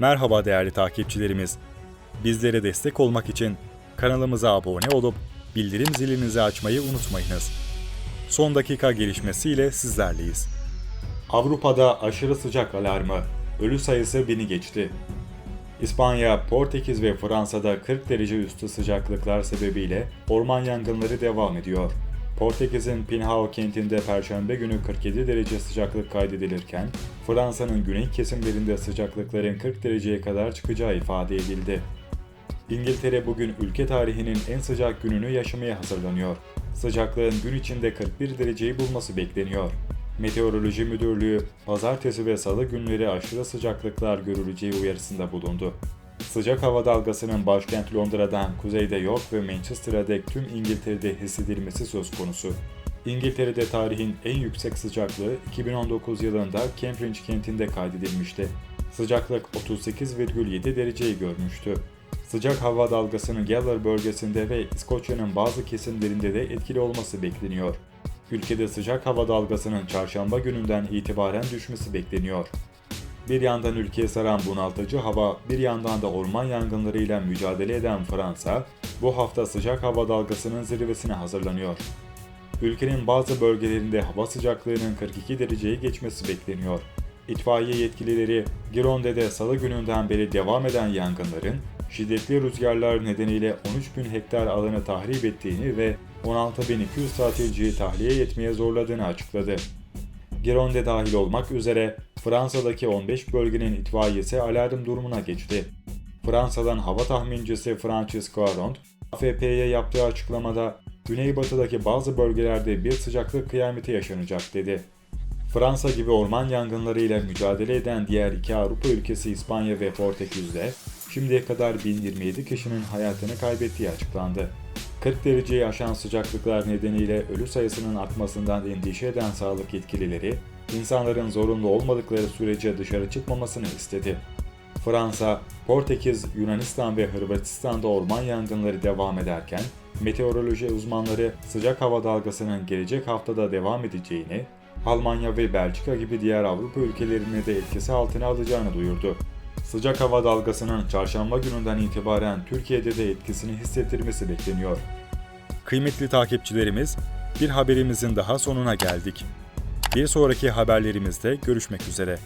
Merhaba değerli takipçilerimiz. Bizlere destek olmak için kanalımıza abone olup bildirim zilinizi açmayı unutmayınız. Son dakika gelişmesiyle sizlerleyiz. Avrupa'da aşırı sıcak alarmı. Ölü sayısı bini geçti. İspanya, Portekiz ve Fransa'da 40 derece üstü sıcaklıklar sebebiyle orman yangınları devam ediyor. Portekiz'in Pinhao kentinde perşembe günü 47 derece sıcaklık kaydedilirken, Fransa'nın güney kesimlerinde sıcaklıkların 40 dereceye kadar çıkacağı ifade edildi. İngiltere bugün ülke tarihinin en sıcak gününü yaşamaya hazırlanıyor. Sıcaklığın gün içinde 41 dereceyi bulması bekleniyor. Meteoroloji Müdürlüğü, pazartesi ve salı günleri aşırı sıcaklıklar görüleceği uyarısında bulundu. Sıcak hava dalgasının başkent Londra'dan kuzeyde York ve Manchester'a dek tüm İngiltere'de hissedilmesi söz konusu. İngiltere'de tarihin en yüksek sıcaklığı 2019 yılında Cambridge kentinde kaydedilmişti. Sıcaklık 38,7 dereceyi görmüştü. Sıcak hava dalgasının Geller bölgesinde ve İskoçya'nın bazı kesimlerinde de etkili olması bekleniyor. Ülkede sıcak hava dalgasının çarşamba gününden itibaren düşmesi bekleniyor. Bir yandan ülkeye saran bunaltıcı hava, bir yandan da orman yangınlarıyla mücadele eden Fransa, bu hafta sıcak hava dalgasının zirvesine hazırlanıyor. Ülkenin bazı bölgelerinde hava sıcaklığının 42 dereceyi geçmesi bekleniyor. İtfaiye yetkilileri Gironde'de salı gününden beri devam eden yangınların şiddetli rüzgarlar nedeniyle 13 bin hektar alanı tahrip ettiğini ve 16.200 tatilciyi tahliye etmeye zorladığını açıkladı. Gironde dahil olmak üzere Fransa'daki 15 bölgenin itfaiyesi alarm durumuna geçti. Fransa'dan hava tahmincisi Francisco Arond, AFP'ye yaptığı açıklamada Güneybatıdaki bazı bölgelerde bir sıcaklık kıyameti yaşanacak dedi. Fransa gibi orman yangınlarıyla mücadele eden diğer iki Avrupa ülkesi İspanya ve Portekiz'de şimdiye kadar 1027 kişinin hayatını kaybettiği açıklandı. 40 dereceyi aşan sıcaklıklar nedeniyle ölü sayısının artmasından endişe eden sağlık yetkilileri, insanların zorunlu olmadıkları sürece dışarı çıkmamasını istedi. Fransa, Portekiz, Yunanistan ve Hırvatistan'da orman yangınları devam ederken, meteoroloji uzmanları sıcak hava dalgasının gelecek haftada devam edeceğini, Almanya ve Belçika gibi diğer Avrupa ülkelerine de etkisi altına alacağını duyurdu. Sıcak hava dalgasının çarşamba gününden itibaren Türkiye'de de etkisini hissettirmesi bekleniyor. Kıymetli takipçilerimiz, bir haberimizin daha sonuna geldik. Bir sonraki haberlerimizde görüşmek üzere.